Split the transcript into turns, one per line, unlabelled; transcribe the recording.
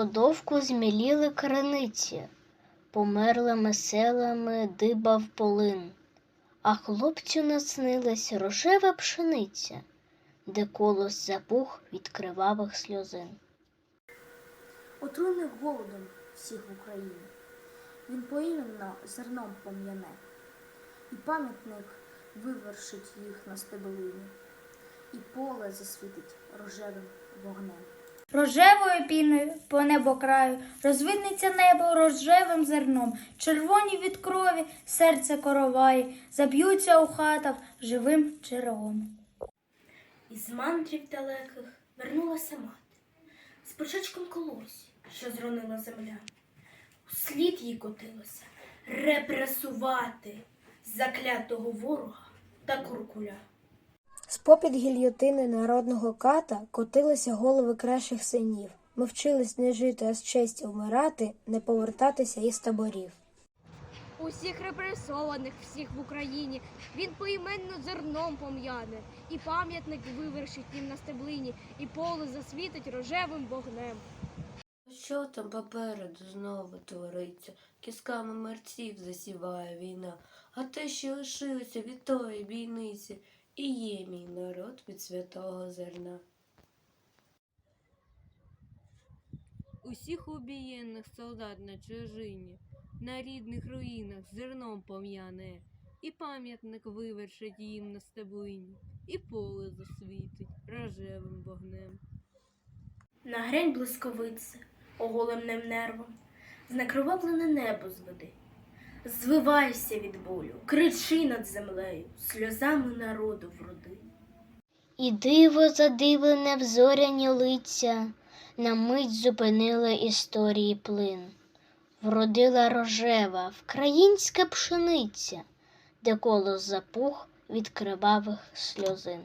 голодовку зміліли криниці, померлими селами дибав полин, а хлопцю наснилась рожева пшениця, де колос запух від кривавих сльозин.
Отруйний голодом всіх в. Він поіменно зерном пом'яне, і пам'ятник вивершить їх на стеблині, і поле засвітить рожевим вогнем.
Рожевою піною по небокраю розвинеться небо рожевим зерном, червоні від крові серце короває, заб'ються у хатах живим джерелом.
Із мандрів далеких вернулася мати з почечком колосі, що зронила земля. Услід їй котилося репресувати заклятого ворога та куркуля.
З-попід гільйотини народного ката котилися голови кращих синів. Ми вчились не жити, а з честі вмирати, не повертатися із таборів.
Усіх репресованих, всіх в Україні, він поіменно зерном пом'яне, і пам'ятник вивершить їм на стеблині, і поле засвітить рожевим вогнем.
Що там попереду знову твориться? Кісками мерців засіває війна, а те, що лишилося від тої бійниці, і є мій народ від святого зерна.
Усіх убієнних солдат на чужині, на рідних руїнах зерном пом'яне, і пам'ятник вивершить їм на стеблині, і поле засвітить рожевим вогнем.
Нагрянь блисковице, оголеним нервом, знекровавлене небо зведи. Звивайся від болю, кричи над землею, сльозами народу вроди.
І диво задивлене в зоряні лиця, на мить зупинила історії плин. Вродила рожева вкраїнська пшениця, де колос запух від кривавих сльозин.